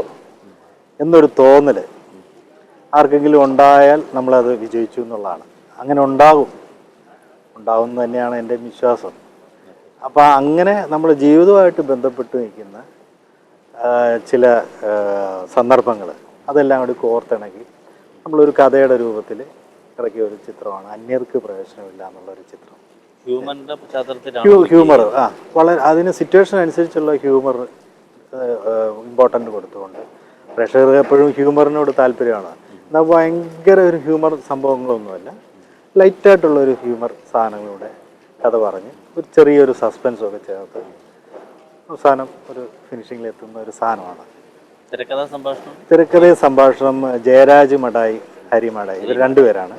എന്നൊരു തോന്നൽ ആർക്കെങ്കിലും ഉണ്ടായാൽ നമ്മളത് വിജയിച്ചു എന്നുള്ളതാണ്. അങ്ങനെ ഉണ്ടാകും. ഉണ്ടാവും തന്നെയാണ് എന്റെ വിശ്വാസം. അപ്പോൾ അങ്ങനെ നമ്മുടെ ജീവിതവുമായിട്ട് ബന്ധപ്പെട്ട് നിൽക്കുന്ന ചില സന്ദർഭങ്ങൾ അതെല്ലാം കൂടി കോർത്തിണക്കി നമ്മളൊരു കഥയുടെ രൂപത്തിൽ ഇറക്കിയ ഒരു ചിത്രമാണ് അന്യർക്ക് പ്രവേശനമില്ല എന്നുള്ളൊരു ചിത്രം. പശ്ചാത്തലത്തിലാണ് ഹ്യൂമർ ആ. വളരെ അതിന് സിറ്റുവേഷൻ അനുസരിച്ചുള്ള ഹ്യൂമർ ഇമ്പോർട്ടന്റ് കൊടുത്തുകൊണ്ട്. പ്രേക്ഷകർക്ക് എപ്പോഴും ഹ്യൂമറിനോട് താല്പര്യമാണ്. എന്നാൽ ഭയങ്കര ഒരു ഹ്യൂമർ സംഭവങ്ങളൊന്നുമല്ല. ലൈറ്റായിട്ടുള്ള ഒരു ഹ്യൂമർ സാധനങ്ങളുടെ കഥ പറഞ്ഞ് ഒരു ചെറിയൊരു സസ്പെൻസും ഒക്കെ ചേർത്ത് അവസാനം ഒരു ഫിനിഷിങ്ങിൽ എത്തുന്ന ഒരു സാധനമാണ്. തിരക്കഥാ സംഭാഷണം? തിരക്കഥ സംഭാഷണം ജയരാജ് മടായി ഹരി മടായി ഇവർ രണ്ടുപേരാണ്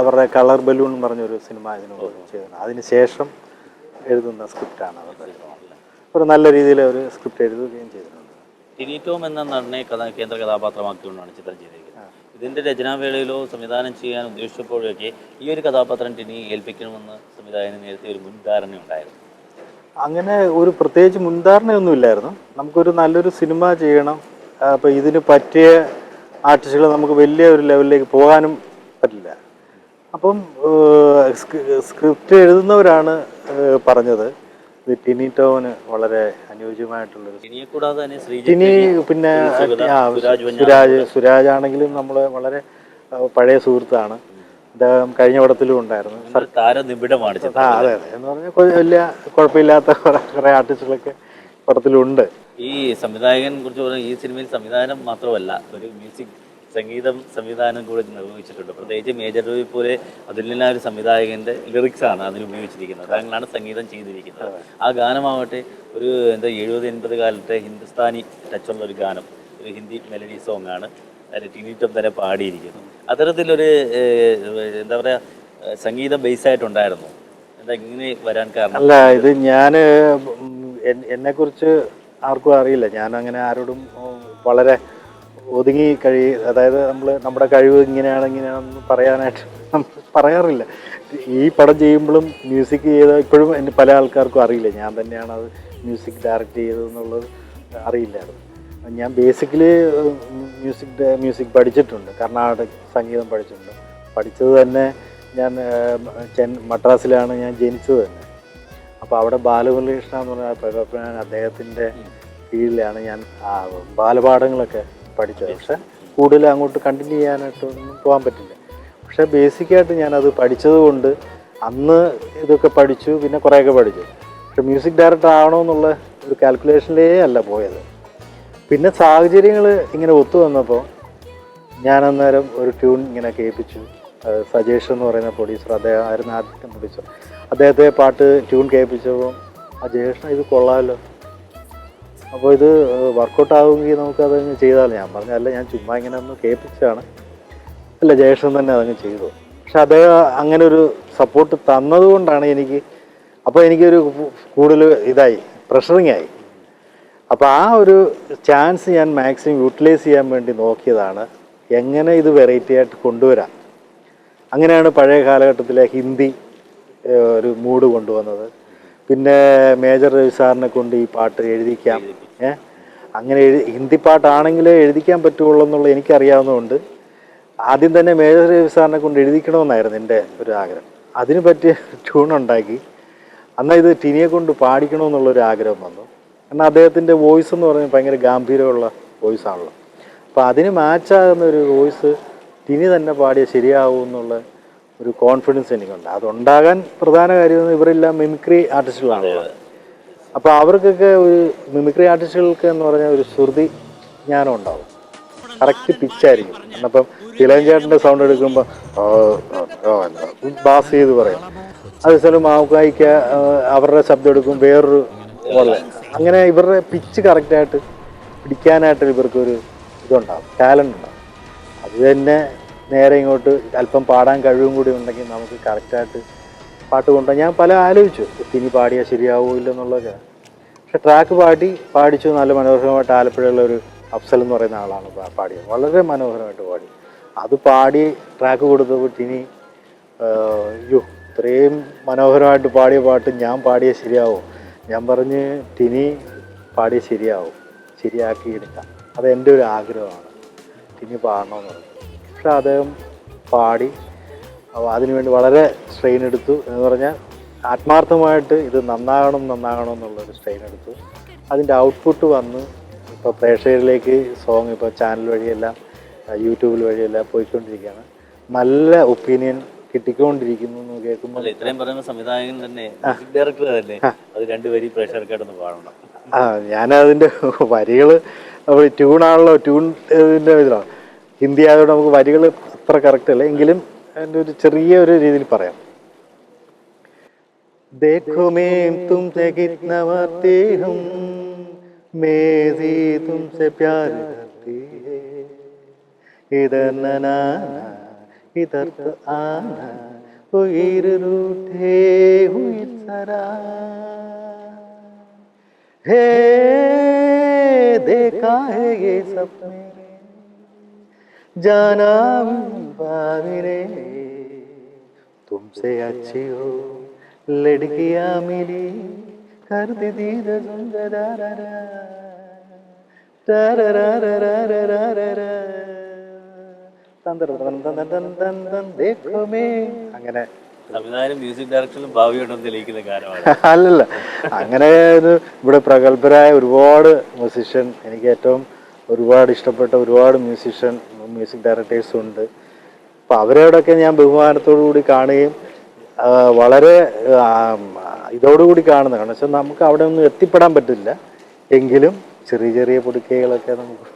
അവരുടെ കളർ ബലൂൺ എന്ന് പറഞ്ഞൊരു സിനിമ ഇതിനു ചെയ്യുന്നത് ചെയ്തത് അതിന് ശേഷം എഴുതുന്ന സ്ക്രിപ്റ്റാണ് അവരുടെ ഒരു നല്ല രീതിയിൽ ഒരു സ്ക്രിപ്റ്റ് എഴുതുകയും ചെയ്തിട്ടുണ്ട്. ടിനി ടോം എന്ന നടനെ കഥ കേന്ദ്ര കഥാപാത്രമാക്കിക്കൊണ്ടാണ് ചിത്രം ചെയ്തിരിക്കുന്നത് ഇതിന്റെ രചനാവേളയിലോ സംവിധാനം ചെയ്യാൻ ഉദ്ദേശിച്ചപ്പോഴൊക്കെ ഈ ഒരു കഥാപാത്രം ടിനി ഏൽപ്പിക്കണമെന്ന് സംവിധായകന് നേരത്തെ ഒരു മുൻധാരണ ഉണ്ടായിരുന്നു. അങ്ങനെ ഒരു പ്രത്യേകിച്ച് മുൻധാരണയൊന്നുമില്ലായിരുന്നു നമുക്കൊരു നല്ലൊരു സിനിമ ചെയ്യണം. അപ്പോൾ ഇതിന് പറ്റിയ ആർട്ടിസ്റ്റുകൾ നമുക്ക് വലിയ ഒരു ലെവലിലേക്ക് പോകാനും പറ്റില്ല. അപ്പം സ്ക്രിപ്റ്റ് എഴുതുന്നവരാണ് പറഞ്ഞത്. ഇത് ടിനി ടോവിന് വളരെ അനുയോജ്യമായിട്ടുള്ളൊരു ടിനിയെ കൂടാതെ തന്നെ ടിനി പിന്നെ ആ, സുരാജ് സുരാജ് ആണെങ്കിലും നമ്മൾ വളരെ ആ, പഴയ സുഹൃത്താണ്. അദ്ദേഹം കഴിഞ്ഞ പടത്തിലും ഉണ്ടായിരുന്നു. സർ താരനിബിഡമാണ് ആ ചിത്രം അതെ അതെ. എന്ന് പറഞ്ഞാൽ കൊ- വലിയ കുഴപ്പമില്ലാത്ത കുറെ കുറേ ആർട്ടിസ്റ്റുകളൊക്കെ പടത്തിലുണ്ട്. ഈ സംവിധായകൻ കുറിച്ച് പറഞ്ഞാൽ ഈ സിനിമയിൽ സംവിധാനം മാത്രമല്ല ഒരു മ്യൂസിക് സംഗീതം സംവിധാനം കൂടെ നിർവഹിച്ചിട്ടുണ്ട്. പ്രത്യേകിച്ച് മേജർ രവി പോലെ അതിലുള്ള ഒരു സംവിധായകന്റെ ലിറിക്സ് ആണ് അതിൽ ഉപയോഗിച്ചിരിക്കുന്നത്. താങ്കളാണ് സംഗീതം ചെയ്തിരിക്കുന്നത്. ആ ഗാനമാവട്ടെ ഒരു എന്താ എഴുപത് എൺപത് കാലത്തെ ഹിന്ദുസ്ഥാനി ടച്ചുള്ള ഒരു ഗാനം ഒരു ഹിന്ദി മെലഡി സോങ് ആണ്. ടിനിറ്റം തന്നെ പാടിയിരിക്കുന്നു. അത്തരത്തിലൊരു എന്താ പറയുക സംഗീതം ബേസ് ആയിട്ടുണ്ടായിരുന്നു. എന്താ ഇങ്ങനെ വരാൻ കാരണം? അല്ല ഇത് ഞാൻ എന്നെക്കുറിച്ച് ആർക്കും അറിയില്ല. ഞാൻ അങ്ങനെ ആരോടും വളരെ ഒതുങ്ങി കഴി അതായത് നമ്മൾ നമ്മുടെ കഴിവ് ഇങ്ങനെയാണ് ഇങ്ങനെയാണെന്ന് പറയാനായിട്ട് നമ്മൾ പറയാറില്ല. ഈ പടം ചെയ്യുമ്പോഴും മ്യൂസിക് ചെയ്ത ഇപ്പോഴും എന്റെ പല ആൾക്കാർക്കും അറിയില്ല. ഞാൻ തന്നെയാണ് അത് മ്യൂസിക് ഡയറക്റ്റ് ചെയ്തതെന്നുള്ളത് അറിയില്ലായിരുന്നു. ഞാൻ ബേസിക്കലി മ്യൂസിക് മ്യൂസിക് പഠിച്ചിട്ടുണ്ട്. കർണാടക സംഗീതം പഠിച്ചിട്ടുണ്ട്. പഠിച്ചത് തന്നെ ഞാൻ ചെൻ മദ്രാസിലാണ് ഞാൻ ജനിച്ചത് തന്നെ. അപ്പോൾ അവിടെ ബാലമുരളീകൃഷ്ണ എന്ന് പറഞ്ഞ പ്രകടന അദ്ദേഹത്തിന്റെ കീഴിലാണ് ഞാൻ ബാലപാഠങ്ങളൊക്കെ പഠിച്ചത്. പക്ഷെ കൂടുതൽ അങ്ങോട്ട് കണ്ടിന്യൂ ചെയ്യാനായിട്ടൊന്നും പോകാൻ പറ്റില്ല. പക്ഷേ ബേസിക്കായിട്ട് ഞാനത് പഠിച്ചത് കൊണ്ട് അന്ന് ഇതൊക്കെ പഠിച്ചു പിന്നെ കുറേയൊക്കെ പഠിച്ചു. പക്ഷെ മ്യൂസിക് ഡയറക്ടർ ആണോ എന്നുള്ള ഒരു കാൽക്കുലേഷനിലേ അല്ല പോയത്. പിന്നെ സാഹചര്യങ്ങൾ ഇങ്ങനെ ഒത്തു വന്നപ്പോൾ ഞാൻ അന്നേരം ഒരു ട്യൂൺ ഇങ്ങനെ കേൾപ്പിച്ചു. സജേഷ് എന്ന് പറയുന്ന പ്രൊഡ്യൂസർ അദ്ദേഹം ആയിരുന്നു ആദ്യത്തെ പ്രൊഡ്യൂസർ അദ്ദേഹത്തെ പാട്ട് ട്യൂൺ കേൾപ്പിച്ചപ്പോൾ ആ ജയേഷ് ഇത് കൊള്ളാമല്ലോ അപ്പോൾ ഇത് വർക്കൗട്ട് ആവുമെങ്കിൽ നമുക്ക് അതങ്ങ് ചെയ്താലോ? ഞാൻ പറഞ്ഞു അല്ല ഞാൻ ചുമ്മാ ഇങ്ങനെ ഒന്ന് കേൾപ്പിച്ചാണ് അല്ല ജയേഷൻ തന്നെ അതങ്ങ് ചെയ്തു. പക്ഷെ അദ്ദേഹം അങ്ങനെ ഒരു സപ്പോർട്ട് തന്നതുകൊണ്ടാണ് എനിക്ക് അപ്പോൾ എനിക്കൊരു കൂടുതൽ ഇതായി പ്രഷറിങ് ആയി. അപ്പോൾ ആ ഒരു ചാൻസ് ഞാൻ മാക്സിമം യൂട്ടിലൈസ് ചെയ്യാൻ വേണ്ടി നോക്കിയതാണ് എങ്ങനെ ഇത് വെറൈറ്റി ആയിട്ട് കൊണ്ടുവരാം. അങ്ങനെയാണ് പഴയ കാലഘട്ടത്തിലെ ഹിന്ദി ഒരു മൂഡ് കൊണ്ടുവന്നത്. പിന്നെ മേജർ രവി സാറിനെ കൊണ്ട് ഈ പാട്ട് എഴുതിക്കാം. അങ്ങനെ എഴു ഹിന്ദി പാട്ടാണെങ്കിലേ എഴുതിക്കാൻ പറ്റുള്ളൂ എന്നുള്ളത് എനിക്കറിയാവുന്നതുകൊണ്ട് ആദ്യം തന്നെ മേജർ രവി സാറിനെ കൊണ്ട് എഴുതിക്കണമെന്നായിരുന്നു എന്റെ ഒരു ആഗ്രഹം. അതിന് പറ്റിയ ട്യൂൺ ഉണ്ടാക്കി. എന്നാൽ ഇത് ടിനിയെ കൊണ്ട് പാടിക്കണമെന്നുള്ളൊരു ആഗ്രഹം വന്നു. കാരണം അദ്ദേഹത്തിന്റെ വോയിസ് എന്ന് പറഞ്ഞാൽ ഭയങ്കര ഗാംഭീര്യമുള്ള വോയിസ് ആണല്ലോ. അപ്പോൾ അതിന് മാച്ചാകുന്ന ഒരു വോയിസ് ടിനി തന്നെ പാടിയാൽ ശരിയാവും എന്നുള്ള ഒരു കോൺഫിഡൻസ് എനിക്കുണ്ട്. അതുണ്ടാകാൻ പ്രധാന കാര്യം ഇവരെല്ലാം മിമിക്രി ആർട്ടിസ്റ്റുകളാണല്ലോ അപ്പോൾ അവർക്കൊക്കെ ഒരു മിമിക്രി ആർട്ടിസ്റ്റുകൾക്ക് എന്ന് പറഞ്ഞാൽ ഒരു ശ്രുതി ജ്ഞാനം ഉണ്ടാവും. കറക്റ്റ് പിച്ചായിരിക്കും എന്നപ്പം ഇളയഞ്ചേട്ടന്റെ സൗണ്ട് എടുക്കുമ്പോൾ ബാസ് ചെയ്ത് പറയും. അതേസമയം മാവുക്കായിക്ക അവരുടെ ശബ്ദം എടുക്കും വേറൊരു പോലെ. അങ്ങനെ ഇവരുടെ പിച്ച് കറക്റ്റായിട്ട് പിടിക്കാനായിട്ട് ഇവർക്കൊരു ഇതുണ്ടാവും ടാലന്റ് ഉണ്ടാവും. അത് തന്നെ നേരെ ഇങ്ങോട്ട് അല്പം പാടാൻ കഴിവും കൂടി ഉണ്ടെങ്കിൽ നമുക്ക് കറക്റ്റായിട്ട് പാട്ട് കൊണ്ട് ഞാൻ പല ആലോചിച്ചു ഇനി പാടിയാൽ ശരിയാവോ ഇല്ലെന്നുള്ളതൊക്കെ. പക്ഷെ ട്രാക്ക് പാടി പാടിച്ചു നല്ല മനോഹരമായിട്ട് ആലപ്പുഴയുള്ള ഒരു അഫ്സൽ എന്ന് പറയുന്ന ആളാണ് പാടിയത്. വളരെ മനോഹരമായിട്ട് പാടി. അത് പാടി ട്രാക്ക് കൊടുത്തപ്പോൾ തിനി യോ ഇത്രയും മനോഹരമായിട്ട് പാടിയ പാട്ട് ഞാൻ പാടിയ ശരിയാവും? ഞാൻ പറഞ്ഞ് ടിനി പാടിയ ശരിയാവും. ശരിയാക്കി എടുക്കാം. അത് എന്റെ ഒരു ആഗ്രഹമാണ്. ടിനി പാടണമെന്ന് പറഞ്ഞു. പക്ഷെ അദ്ദേഹം പാടി അപ്പോൾ അതിനുവേണ്ടി വളരെ സ്ട്രെയിൻ എടുത്തു എന്ന് പറഞ്ഞാൽ ആത്മാർത്ഥമായിട്ട് ഇത് നന്നാകണം നന്നാകണം എന്നുള്ളൊരു സ്ട്രെയിൻ എടുത്തു. അതിന്റെ ഔട്ട്പുട്ട് വന്ന് ഇപ്പോൾ പ്രേക്ഷകരിലേക്ക് സോങ് ഇപ്പോൾ ചാനൽ വഴിയെല്ലാം യൂട്യൂബിൽ വഴിയെല്ലാം പോയിക്കൊണ്ടിരിക്കുകയാണ്. നല്ല ഒപ്പീനിയൻ കിട്ടിക്കൊണ്ടിരിക്കുന്നു എന്ന് കേൾക്കുമ്പോൾ ഇത്രയും പറയുന്ന സംവിധായകൻ തന്നെ ഡയറക്ടർ തന്നെ അത് രണ്ടുപേരി പ്രേക്ഷകർക്കായിട്ടൊന്ന് പാടണം. ആ ഞാനതിന്റെ വരികൾ ട്യൂണാണല്ലോ ട്യൂൺ ഇതിന്റെ ഇതിലാണ് ഹിന്ദി ആയതുകൊണ്ട് നമുക്ക് വരികൾ അത്ര കറക്റ്റ് അല്ല. എങ്കിലും അതിൻ്റെ ഒരു ചെറിയ ഒരു രീതിയിൽ പറയാം देखो मैं तुमसे कितना मरती हूँ मेरी तुमसे प्यार करती है इधर न आना इधर तो आना उइर रूठे हुई सरा हे देखा है ये सपने जाना बाबरे तुमसे अच्छी हो लड़कियां मिली कर दी दीद देखो मैं അങ്ങനെ സംവിധായകനും മ്യൂസിക് ഡയറക്ടറിലും ഭാവിയുണ്ടെന്ന് തെളിയിക്കുന്ന കാലമാണ് അല്ലല്ല അങ്ങനെ ഒരു ഇവിടെ പ്രഗത്ഭരായ ഒരുപാട് മ്യൂസിഷ്യൻ എനിക്ക് ഏറ്റവും ഒരുപാട് ഇഷ്ടപ്പെട്ട ഒരുപാട് മ്യൂസിഷ്യൻ മ്യൂസിക് ഡയറക്ടേഴ്സും ഉണ്ട് അപ്പം അവരോടൊക്കെ ഞാൻ ബഹുമാനത്തോടു കൂടി കാണുകയും വളരെ ഇതോടുകൂടി കാണുന്ന കാരണം വെച്ചാൽ നമുക്ക് അവിടെ ഒന്നും എത്തിപ്പെടാൻ പറ്റില്ല. എങ്കിലും ചെറിയ ചെറിയ പൊടിക്കൈകളൊക്കെ നമുക്ക്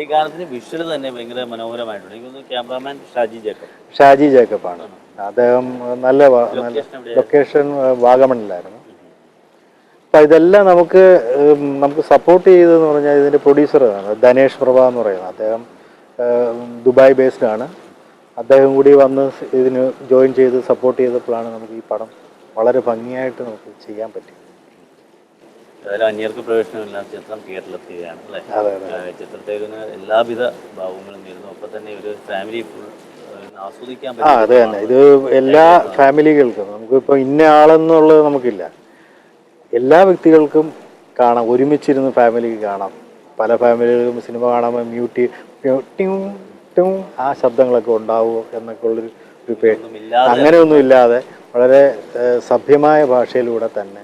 ഈ ഗാനത്തിന് വിഷ്വൽ തന്നെ ഭയങ്കര മനോഹരമായിട്ടുണ്ട്. എനിക്ക് ക്യാമറാമാൻ ഷാജി ജേക്കബ്. ഷാജി ജേക്കബാണ്. അദ്ദേഹം നല്ല? ലൊക്കേഷൻ വാഗമണിലായിരുന്നു അപ്പം ഇതെല്ലാം നമുക്ക് നമുക്ക് സപ്പോർട്ട് ചെയ്തതെന്ന് പറഞ്ഞാൽ ഇതിന്റെ പ്രൊഡ്യൂസർ ധനേഷ് പ്രഭ എന്ന് പറയുന്നത് അദ്ദേഹം ദുബായ് ബേസ്ഡ് ആണ്. അദ്ദേഹം കൂടി വന്ന് ഇതിന് ജോയിൻ ചെയ്ത് സപ്പോർട്ട് ചെയ്തപ്പോഴാണ് നമുക്ക് ഈ പടം വളരെ ഭംഗിയായിട്ട് നമുക്ക് ചെയ്യാൻ പറ്റി. ഏതായാലും അന്യർക്ക് പ്രവേശനമില്ലാത്ത ചിത്രം തിയേറ്ററിലെത്തുകയാണ് അല്ലേ? അതെ അതെ ചിത്രത്തേക്കിന് എല്ലാവിധ ഭാവങ്ങളും നേരുന്നു. ഒപ്പം തന്നെ ഒരു ഫാമിലി ആസ്വദിക്കാൻ ആ അത് തന്നെ ഇത് എല്ലാ ഫാമിലികൾക്കും നമുക്കിപ്പോൾ ഇന്ന ആളെന്നുള്ളത് നമുക്കില്ല. എല്ലാ വ്യക്തികൾക്കും കാണാം ഒരുമിച്ചിരുന്ന് ഫാമിലിക്ക് കാണാം. പല ഫാമിലികൾക്കും സിനിമ കാണാൻ മ്യൂട്ടി ട്യൂം ട്യൂം ആ ശബ്ദങ്ങളൊക്കെ ഉണ്ടാവുമോ എന്നൊക്കെ ഉള്ളൊരു ഒരു പേടി അങ്ങനെയൊന്നും ഇല്ലാതെ വളരെ സഭ്യമായ ഭാഷയിലൂടെ തന്നെ.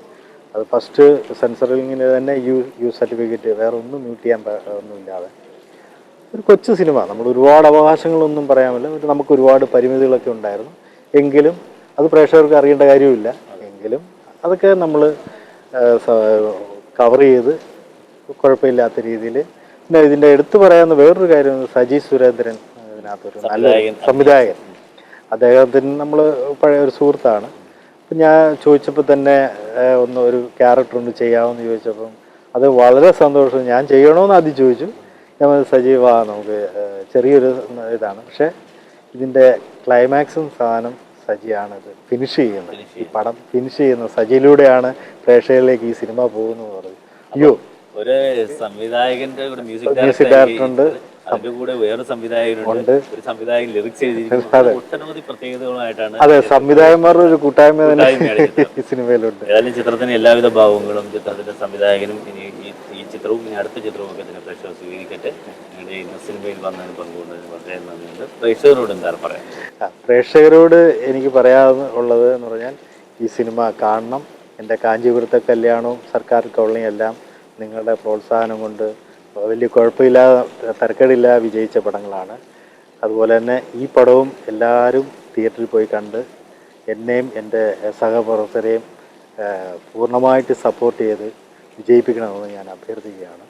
അത് ഫസ്റ്റ് സെൻസറിങ്ങിന് തന്നെ യു യു സർട്ടിഫിക്കറ്റ് വേറെ ഒന്നും മ്യൂട്ട് ചെയ്യാൻ ഒന്നുമില്ലാതെ. ഒരു കൊച്ചു സിനിമ. നമ്മൾ ഒരുപാട് അവകാശങ്ങളൊന്നും പറയാമല്ല. നമുക്ക് ഒരുപാട് പരിമിതികളൊക്കെ ഉണ്ടായിരുന്നു. എങ്കിലും അത് പ്രേക്ഷകർക്ക് അറിയേണ്ട കാര്യമില്ല. എങ്കിലും അതൊക്കെ നമ്മൾ കവർ ചെയ്ത് കുഴപ്പമില്ലാത്ത രീതിയിൽ പിന്നെ ഇതിന്റെ എടുത്തു പറയാവുന്ന വേറൊരു കാര്യം സജി സുരേന്ദ്രൻ ഇതിനകത്തൊരു നല്ല സംവിധായകൻ. അദ്ദേഹത്തിന് നമ്മൾ പഴയ ഒരു സുഹൃത്താണ്. അപ്പം ഞാൻ ചോദിച്ചപ്പോൾ തന്നെ ഒന്ന് ഒരു ക്യാരക്ടർ ഒന്ന് ചെയ്യാമെന്ന് ചോദിച്ചപ്പം അത് വളരെ സന്തോഷം. ഞാൻ ചെയ്യണമെന്ന് ആദ്യം ചോദിച്ചു. ഞാൻ സജീവ നമുക്ക് ചെറിയൊരു ഇതാണ്. പക്ഷേ ഇതിന്റെ ക്ലൈമാക്സും സാധനം സജിയാണ് ഇത് ഫിനിഷ് ചെയ്യുന്നത് ഈ പടം ഫിനിഷ് ചെയ്യുന്നത് സജിയിലൂടെയാണ് പ്രേക്ഷകരിലേക്ക് ഈ സിനിമ പോകുന്നത് അയ്യോ ഒരു സംവിധായകന്റെ ഒരു മ്യൂസിക് ഡയറക്ടർ ഉണ്ട്. അതിന്റെ കൂടെ വേറെ സംവിധായകരുണ്ട് ഒരു സംവിധായകൻ ലിറിക്സ് എഴുതിയിരിക്കുന്നു. അതെ. ഒട്ടനവധി പ്രത്യേകതകളായിട്ടാണ് അതെ സംവിധായകന്മാരുടെ ഒരു കൂട്ടായ്മ ഈ സിനിമയിലുണ്ട്. ഏതായാലും ചിത്രത്തിന് എല്ലാവിധ ഭാവങ്ങളും ചിത്രത്തിന്റെ സംവിധായകനും ഇനി ഈ ചിത്രവും ഇനി അടുത്ത ചിത്രവും ഒക്കെ തന്നെ പ്രേക്ഷകർ സ്വീകരിക്കട്ടെ. നിങ്ങളുടെ ഇന്ന് സിനിമയിൽ വന്നതിന് പങ്കുകൊണ്ടതിന് വളരെ നന്ദിയുണ്ട് പ്രേക്ഷകരോട് എന്താണ് പറയാൻ? പ്രേക്ഷകരോട് എനിക്ക് പറയാനുള്ളത് എന്ന് പറഞ്ഞാൽ ഈ സിനിമ കാണണം. എന്റെ കാഞ്ചീപുരത്തെ കല്യാണവും സർക്കാർ കോളനിയും എല്ലാം നിങ്ങളുടെ പ്രോത്സാഹനം കൊണ്ട് വലിയ കുഴപ്പമില്ലാതെ തരക്കേടില്ലാതെ വിജയിച്ച പടങ്ങളാണ്. അതുപോലെ തന്നെ ഈ പടവും എല്ലാവരും തിയേറ്ററിൽ പോയി കണ്ട് എന്നെയും എന്റെ സഹപ്രവർത്തകരെയും പൂർണമായിട്ട് സപ്പോർട്ട് ചെയ്ത് വിജയിപ്പിക്കണമെന്ന് ഞാൻ അഭ്യർത്ഥിക്കുകയാണ്.